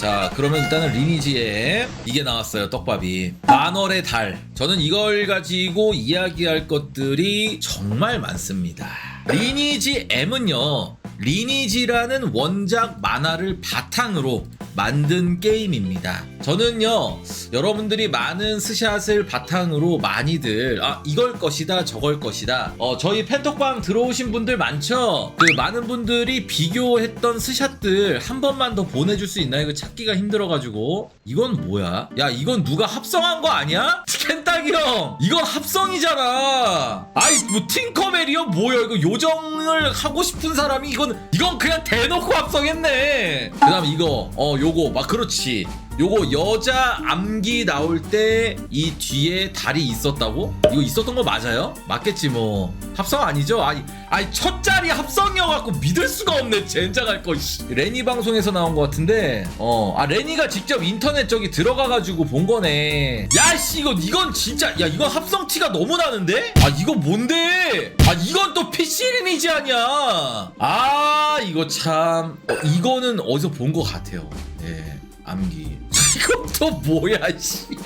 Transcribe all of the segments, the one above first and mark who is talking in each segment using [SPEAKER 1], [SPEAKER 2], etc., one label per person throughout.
[SPEAKER 1] 자 그러면 일단은 리니지에 이게 나왔어요 떡밥이. 만월의 달. 저는 이걸 가지고 이야기할 것들이 정말 많습니다. 리니지 M은요 리니지라는 원작 만화를 바탕으로 만든 게임입니다. 저는요, 여러분들이 많은 스샷을 바탕으로 많이들, 아, 이걸 것이다, 저걸 것이다. 어, 저희 팬톡방 들어오신 분들 많죠? 그 많은 분들이 비교했던 스샷들 한 번만 더 보내줄 수 있나요? 이거 찾기가 힘들어가지고. 이건 뭐야? 야, 이건 누가 합성한 거 아니야? 켄딱이 형! 이건 합성이잖아! 아이, 뭐, 팅커벨이요? 뭐야? 이거 요정을 하고 싶은 사람이 이건, 이건 그냥 대놓고 합성했네! 그 다음 이거, 어, 요거, 막, 그렇지. 요거 여자 암기 나올 때 이 뒤에 달이 있었다고? 이거 있었던 거 맞아요? 맞겠지 뭐 합성 아니죠? 아니 아니 첫 자리 합성이어갖고 믿을 수가 없네 젠장 할거 레니 방송에서 나온 거 같은데 어아 레니가 직접 인터넷 저기 들어가가지고 본 거네 야씨 이거 이건 진짜 야 이건 합성 티가 너무 나는데? 아 이거 뭔데? 아 이건 또 PC 리니지 아니야 아 이거 참 어, 이거는 어디서 본 거 같아요 예 암기. 이것도 뭐야 씨.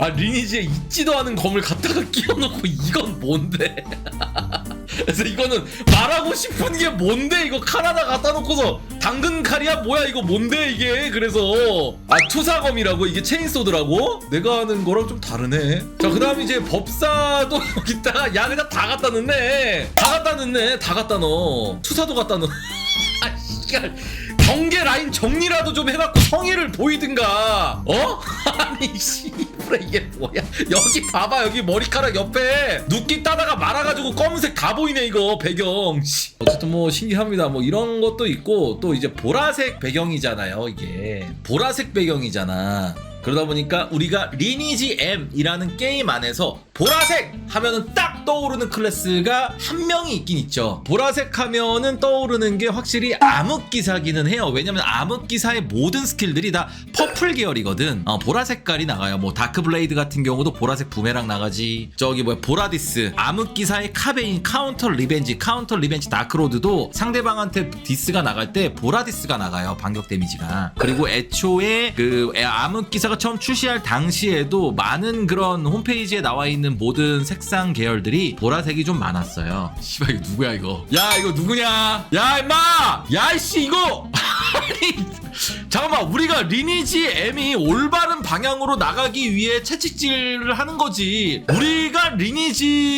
[SPEAKER 1] 아 리니지에 있지도 않은 검을 갖다가 끼워놓고 이건 뭔데? 그래서 이거는 말하고 싶은 게 뭔데? 이거 칼 하나 갖다 놓고서 당근 칼이야? 뭐야 이거 뭔데 이게? 그래서. 아 투사검이라고? 이게 체인소드라고? 내가 하는 거랑 좀 다르네. 자 그다음 이제 법사도 여기다가 야 그냥 다 갖다 넣네. 다 갖다 넣네. 다 갖다 넣어. 투사도 갖다 넣어. 아 씨발 경계 라인 정리라도 좀 해갖고 성의를 보이든가. 어? 아니 씨부레 이게 뭐야? 여기 봐봐 여기 머리카락 옆에 눕기 따다가 말아가지고 검은색 다 보이네 이거 배경. 씨. 어쨌든 뭐 신기합니다. 뭐 이런 것도 있고 또 이제 보라색 배경이잖아요 이게. 보라색 배경이잖아 그러다 보니까 우리가 리니지 M이라는 게임 안에서 보라색 하면은 딱 떠오르는 클래스가 한 명이 있긴 있죠. 보라색 하면은 떠오르는 게 확실히 암흑기사기는 해요. 왜냐면 암흑기사의 모든 스킬들이 다 퍼플 계열이거든. 어, 보라 색깔이 나가요. 뭐 다크블레이드 같은 경우도 보라색 부메랑 나가지. 저기 뭐야 보라디스, 암흑기사의 카베인, 카운터 리벤지, 카운터 리벤지 다크로드도 상대방한테 디스가 나갈 때 보라디스가 나가요. 반격 데미지가. 그리고 애초에 그 암흑기사 가 처음 출시할 당시에도 많은 그런 홈페이지에 나와 있는 모든 색상 계열들이 보라색이 좀 많았어요. 씨발 이거 누구야 이거? 야 이거 누구냐? 야 임마! 야이씨 이거! 잠깐만 우리가 리니지 M이 올바른 방향으로 나가기 위해 채찍질을 하는 거지. 우리가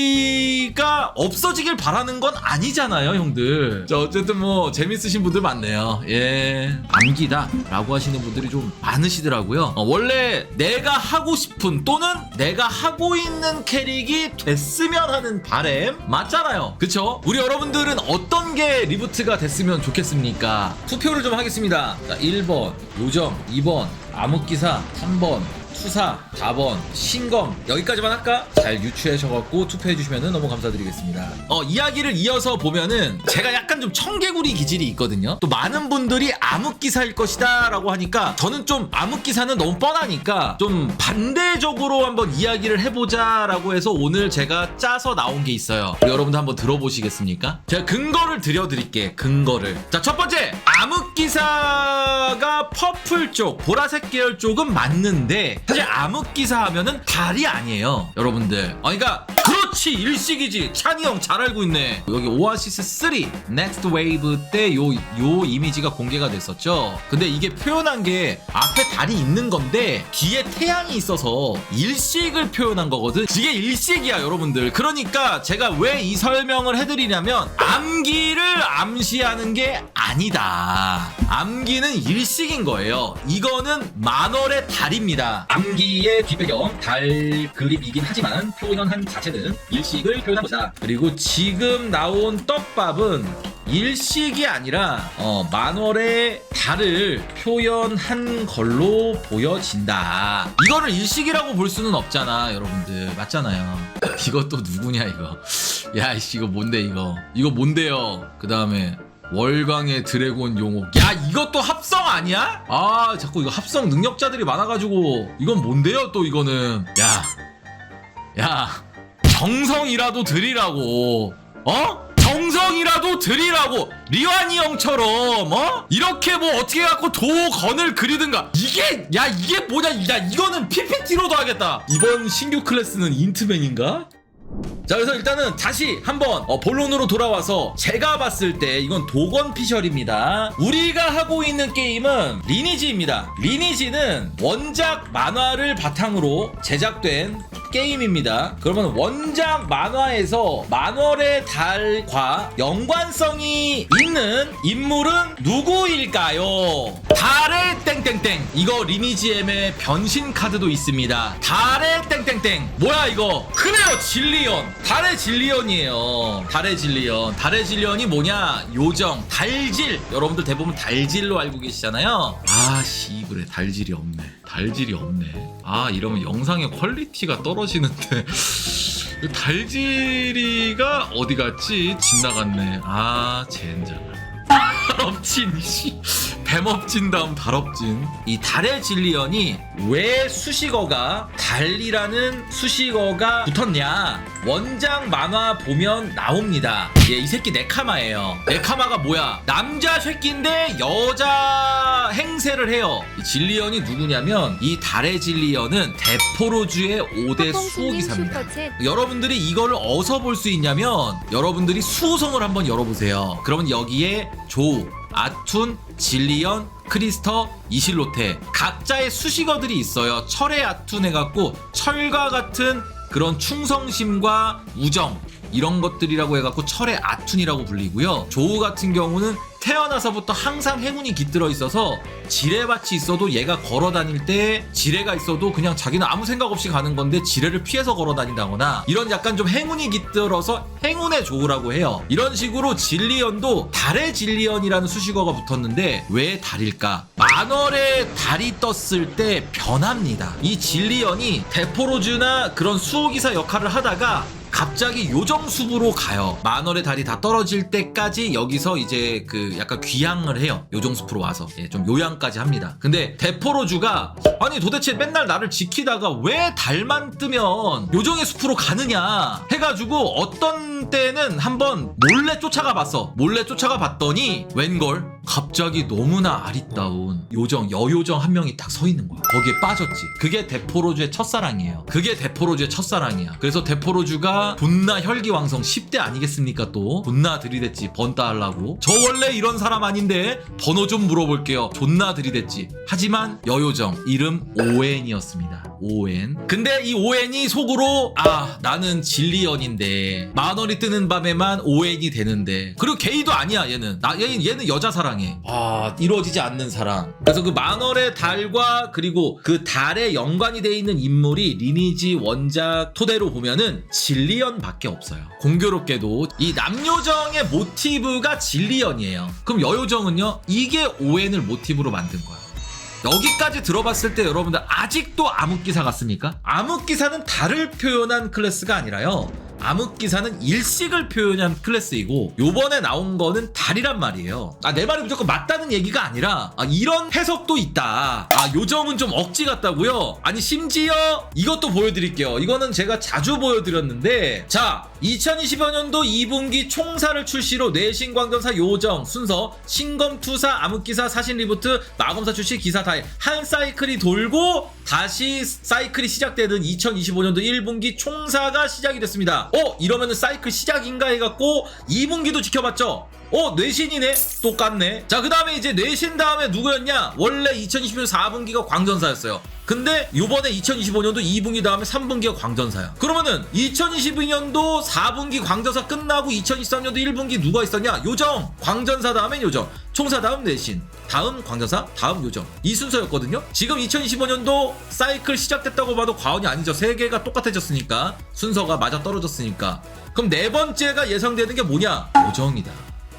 [SPEAKER 1] 리니지가 없어지길 바라는 건 아니잖아요 형들. 자 어쨌든 뭐 재밌으신 분들 많네요. 예. 암기다 라고 하시는 분들이 좀 많으시더라고요. 어, 원래 내가 하고 싶은 또는 내가 하고 있는 캐릭이 됐으면 하는 바램 맞잖아요. 그쵸? 우리 여러분들은 어떤 게 리부트가 됐으면 좋겠습니까? 투표를 좀 하겠습니다. 자 1번 요정 2번 암흑기사 3번 투사 4번 신검 여기까지만 할까? 잘 유추해셔갖고 투표해주시면 너무 감사드리겠습니다 어 이야기를 이어서 보면은 제가 약간 좀 청개구리 기질이 있거든요 또 많은 분들이 암흑기사일 것이다 라고 하니까 저는 좀 암흑기사는 너무 뻔하니까 좀 반대적으로 한번 이야기를 해보자 라고 해서 오늘 제가 짜서 나온 게 있어요 우리 여러분들 한번 들어보시겠습니까? 제가 근거를 드려드릴게 근거를 자 첫 번째 암흑기사가 퍼플 쪽 보라색 계열 쪽은 맞는데 사실 암흑기사 하면은 달이 아니에요 여러분들. 아 그러니까 그렇지 일식이지. 찬이 형 잘 알고 있네. 여기 오아시스 3 넥스트 웨이브 때 요 요 이미지가 공개가 됐었죠. 근데 이게 표현한 게 앞에 달이 있는 건데 뒤에 태양이 있어서 일식을 표현한 거거든. 이게 일식이야 여러분들. 그러니까 제가 왜 이 설명을 해드리냐면 암기를 암시하는 게 아니다. 암기는 일식인 거예요 이거는 만월의 달입니다 암기의 뒷배경 달 그림이긴 하지만 표현한 자체는 일식을 표현한 것이다 그리고 지금 나온 떡밥은 일식이 아니라 어, 만월의 달을 표현한 걸로 보여진다. 이거를 일식이라고 볼 수는 없잖아, 여러분들. 맞잖아요. 이것도 누구냐 이거. 야, 이씨 이거 뭔데 이거? 이거 뭔데요? 그 다음에 월광의 드래곤 용옥. 야, 이것도 합성 아니야? 아, 자꾸 이거 합성 능력자들이 많아가지고 이건 뭔데요? 또 이거는 야, 야, 정성이라도 드리라고. 어? 정성이라도 드리라고 리완이 형처럼 어 이렇게 뭐 어떻게 갖고 도건을 그리든가 이게 야 이게 뭐냐 야 이거는 PPT로도 하겠다 이번 신규 클래스는 인트맨인가? 자 그래서 일단은 다시 한번 어, 본론으로 돌아와서 제가 봤을 때 이건 도건 피셜입니다. 우리가 하고 있는 게임은 리니지입니다. 리니지는 원작 만화를 바탕으로 제작된 게임입니다. 그러면 원작 만화에서 만월의 달과 연관성이 있는 인물은 누구일까요? 달의 땡땡땡. 이거 리니지엠의 변신 카드도 있습니다. 달의 땡땡땡. 뭐야 이거? 그래요 진리언. 달의 진리언이에요. 달의 진리언. 달의 진리언이 뭐냐? 요정 달질. 여러분들 대부분 달질로 알고 계시잖아요. 아씨 그래. 달질이 없네. 달질이 없네. 아 이러면 영상의 퀄리티가 떨어지는데. 달질이가 어디 갔지? 집 나갔네. 아 젠장. 달업진 씨 뱀업진 다음 달업진. 이 달의 진리언이 왜 수식어가 달이라는 수식어가 붙었냐? 원작 만화 보면 나옵니다. 예, 이 새끼 네카마예요. 네카마가 뭐야? 남자 새끼인데 여자 행세를 해요. 이 진리언이 누구냐면 이 달의 진리언은 데포로주의 5대 수호기사입니다. 여러분들이 이거를 어디서 볼 수 있냐면 여러분들이 수호성을 한번 열어보세요. 그러면 여기에 조우, 아툰, 진리언, 크리스터, 이실로테 각자의 수식어들이 있어요. 철의 아툰 해갖고 철과 같은 그런 충성심과 우정 이런 것들이라고 해갖고 철의 아툰이라고 불리고요. 조우 같은 경우는 태어나서부터 항상 행운이 깃들어 있어서 지뢰밭이 있어도 얘가 걸어 다닐 때 지뢰가 있어도 그냥 자기는 아무 생각 없이 가는 건데 지뢰를 피해서 걸어 다닌다거나 이런 약간 좀 행운이 깃들어서 행운의 조우라고 해요. 이런 식으로 진리언도 달의 진리언이라는 수식어가 붙었는데 왜 달일까? 만월에 달이 떴을 때 변합니다. 이 진리언이 데포로즈나 그런 수호기사 역할을 하다가 갑자기 요정숲으로 가요. 만월의 달이 다 떨어질 때까지 여기서 이제 그 약간 귀향을 해요. 요정숲으로 와서. 예, 좀 요양까지 합니다. 근데 데포로주가 아니 도대체 맨날 나를 지키다가 왜 달만 뜨면 요정의 숲으로 가느냐 해가지고 어떤 때는 한번 몰래 쫓아가 봤어. 몰래 쫓아가 봤더니 웬걸 갑자기 너무나 아리따운 요정 여요정 한 명이 딱 서 있는 거야. 거기에 빠졌지. 그게 데포로주의 첫사랑이에요. 그게 데포로주의 첫사랑이야. 그래서 데포로주가 존나 혈기왕성 10대 아니겠습니까 또? 존나 들이댔지. 번따 하려고. 저 원래 이런 사람 아닌데 번호 좀 물어볼게요. 존나 들이댔지. 하지만 여요정 이름 오엔이었습니다. 오엔. 근데 이 오엔이 속으로 아 나는 진리연인데 만월이 뜨는 밤에만 오엔이 되는데. 그리고 게이도 아니야 얘는. 나 얘는, 얘는 여자 사랑해. 아 이루어지지 않는 사랑. 그래서 그 만월의 달과 그리고 그 달에 연관이 돼 있는 인물이 리니지 원작 토대로 보면은 진리연밖에 없어요. 공교롭게도 이 남요정의 모티브가 진리연이에요. 그럼 여요정은요? 이게 오엔을 모티브로 만든 거야 여기까지 들어봤을 때 여러분들 아직도 암흑기사 같습니까? 암흑기사는 달을 표현한 클래스가 아니라요. 암흑기사는 일식을 표현한 클래스이고 요번에 나온 거는 달이란 말이에요. 아 내 말이 무조건 맞다는 얘기가 아니라 아, 이런 해석도 있다. 아 요정은 좀 억지 같다고요? 아니 심지어 이것도 보여드릴게요. 이거는 제가 자주 보여드렸는데 자 2020년도 2분기 총사를 출시로 내신광전사 요정 순서 신검투사 암흑기사 사신 리부트 마검사 출시 기사 다해 한 사이클이 돌고 다시 사이클이 시작되는 2025년도 1분기 총사가 시작이 됐습니다. 어 이러면은 사이클 시작인가 해갖고 2분기도 지켜봤죠. 어 뇌신이네? 똑같네. 자 그 다음에 이제 뇌신 다음에 누구였냐? 원래 2020년 4분기가 광전사였어요. 근데 요번에 2025년도 2분기 다음에 3분기가 광전사야. 그러면은 2022년도 4분기 광전사 끝나고 2023년도 1분기 누가 있었냐? 요정. 광전사 다음엔 요정 총사 다음 뇌신 다음 광전사 다음 요정. 이 순서였거든요. 지금 2025년도 사이클 시작됐다고 봐도 과언이 아니죠. 세 개가 똑같아졌으니까 순서가 맞아 떨어졌으니까. 그럼 네 번째가 예상되는 게 뭐냐? 요정이다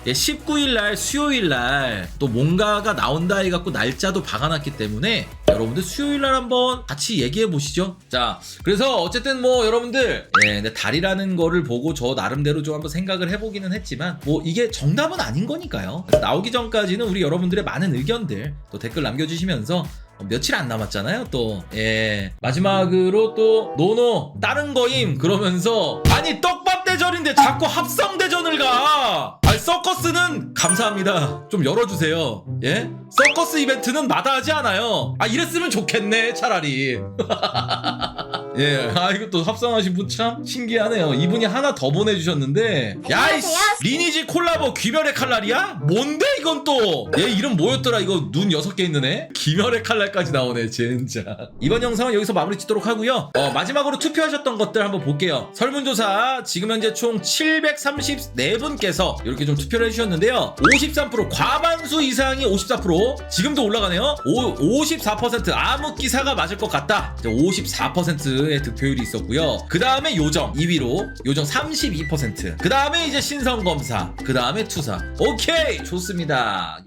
[SPEAKER 1] 예, 19일 날 수요일 날 또 뭔가가 나온다 해갖고 날짜도 박아놨기 때문에 여러분들 수요일 날 한번 같이 얘기해 보시죠. 자, 그래서 어쨌든 뭐 여러분들 예, 근데 달이라는 거를 보고 저 나름대로 좀 한번 생각을 해보기는 했지만 뭐 이게 정답은 아닌 거니까요. 나오기 전까지는 우리 여러분들의 많은 의견들 또 댓글 남겨주시면서 어, 며칠 안 남았잖아요 또 예. 마지막으로 또 노노 다른 거임 그러면서 아니 떡밥 명절인데 자꾸 합성대전을 가. 아 서커스는 감사합니다. 좀 열어주세요. 예? 서커스 이벤트는 마다하지 않아요. 아 이랬으면 좋겠네 차라리. 예, 아 이거 또 합성하신 분 참 신기하네요. 이분이 하나 더 보내주셨는데, 야이씨, 리니지 콜라보 귀멸의 칼날이야? 뭔데 이건 또? 얘 이름 뭐였더라? 이거 눈 여섯 개 있는 애? 귀멸의 칼날까지 나오네, 진짜. 이번 영상은 여기서 마무리 짓도록 하고요. 어, 마지막으로 투표하셨던 것들 한번 볼게요. 설문조사 지금 현재 총 734분께서 이렇게 좀 투표를 해주셨는데요. 53% 과반수 이상이 54% 지금도 올라가네요. 오, 54% 암흑 기사가 맞을 것 같다. 54%의 득표율이 있었고요. 그 다음에 요정 2위로 요정 32%. 그 다음에 이제 신성 검사. 그 다음에 투사. 오케이 좋습니다.